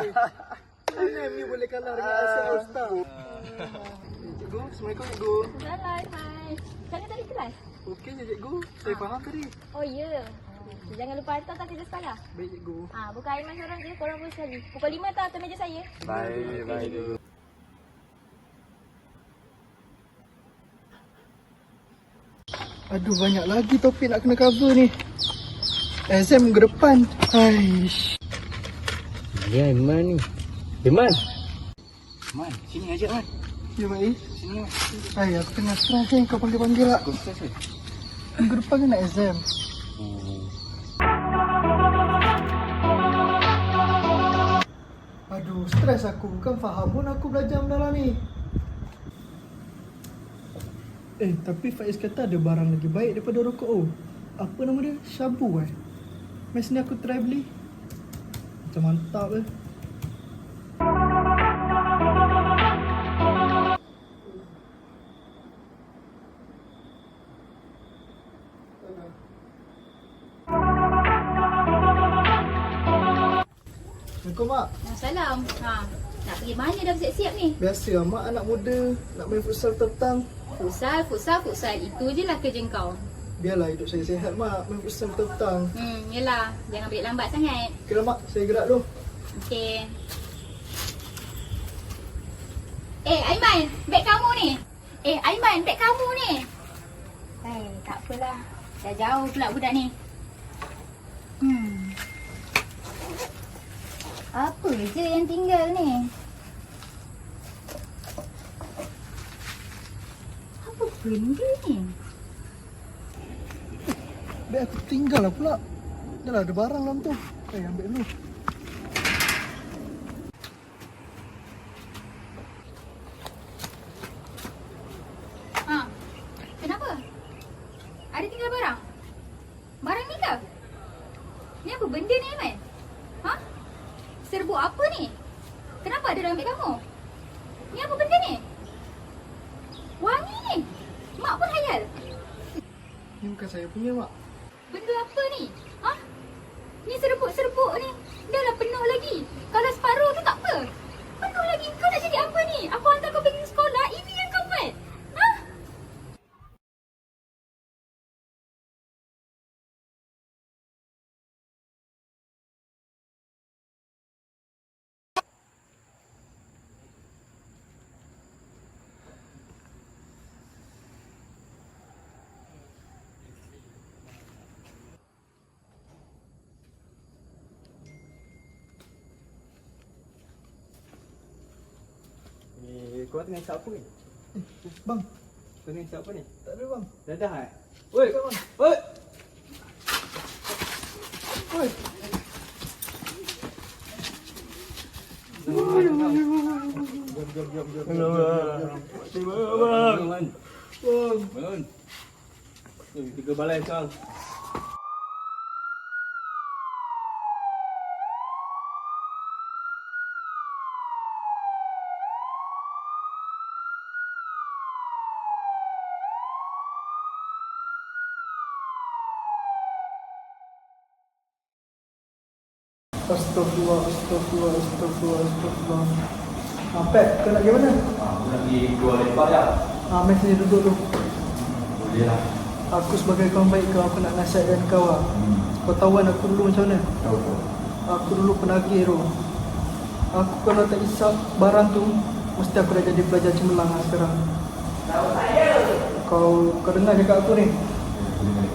Mana meme boleh kalah dengan Asia All Star? Eh, Cikgu, Assalamualaikum cikgu. Hai. Macam tadi kelas? Okey je cikgu, saya faham tadi. Oh, ya. So, jangan lupa hantar tak tidak sekolah. Baik cikgu. Ah, buka Aiman seorang je, korang boleh sekali. Pukul 5 tak atas meja saya. Baik, baik dulu. Aduh, banyak lagi topik nak kena cover ni. Exam minggu depan. Aish. Ni Aiman ni. Aiman. Man, sini ajak Man. Ya, Mak Sini. Ay, aku tengah stress ni. Kau panggil-panggil lah. Kau stress ke? Minggu depan kan nak exam. Oh. Aduh, stres aku. Bukan faham pun aku belajar benda lah ni. Eh, tapi Faiz kata ada barang lagi baik daripada rokok oh. Apa nama dia? Shabu eh? Mes ni aku try beli. Macam mantap eh. Assalamualaikum mak. Ha. Nak pergi mana dah bersiap-siap ni? Biasa lah mak anak muda nak main futsal petang. Futsal, futsal, futsal. Itu je lah kerja kau. Biarlah hidup saya sihat mak main futsal petang. Hmm, yelah. Jangan balik lambat sangat. Okey lah mak, saya gerak dulu. Okey. Eh, Aiman, beg kamu ni. Eh, Aiman, beg kamu ni. Eh, tak apalah. Dah jauh pula budak ni. Hmm. Apa je yang tinggal ni? Apa benda ni? Beg aku tinggal lah pula. Dah lah ada barang dalam tu. Eh, ambil dulu. Ha. Kenapa? Ada tinggal barang? Barang ni ke? Ni apa benda ni, Aiman? Ha? Serbuk apa ni? Kenapa ada dalam beg kamu? Ni apa benda ni? Wangi ni. Mak pun hayal. Ni bukan saya punya mak. Benda apa ni? Ha? Ni serbuk-serbuk ni. Dah lah penuh lagi. Kalau separuh tu tak apa. Penuh lagi. Kau nak jadi apa ni? Aku hantar kau pergi sekolah. Ini yang kau buat. Ha? Ni kau tengah isap apa ni? Bang, Kau tengah isap apa ni? tak ada bang. Dah dah eh? Woi, Tak bang. woi. Oi. Bangun. Bang. Bangun. Ni tiga balai sekarang. Astagfirullah, astagfirullah, astagfirullah, astagfirullah. Ah, Pet, kau nak pergi mana? Ah, aku nak pergi keluar lepak je. Ah, mari sini duduk dulu. Boleh lah. Aku sebagai kawan baik kau, aku nak nasihatkan kau lah. Hmm. Kau tahu kan aku dulu macam mana? Tahu tu. Aku dulu penagih tu. Aku kalau tak isap barang tu, mesti aku dah jadi pelajar cemerlang lah sekarang. Kau kau dengar cakap aku ni? Boleh, boleh.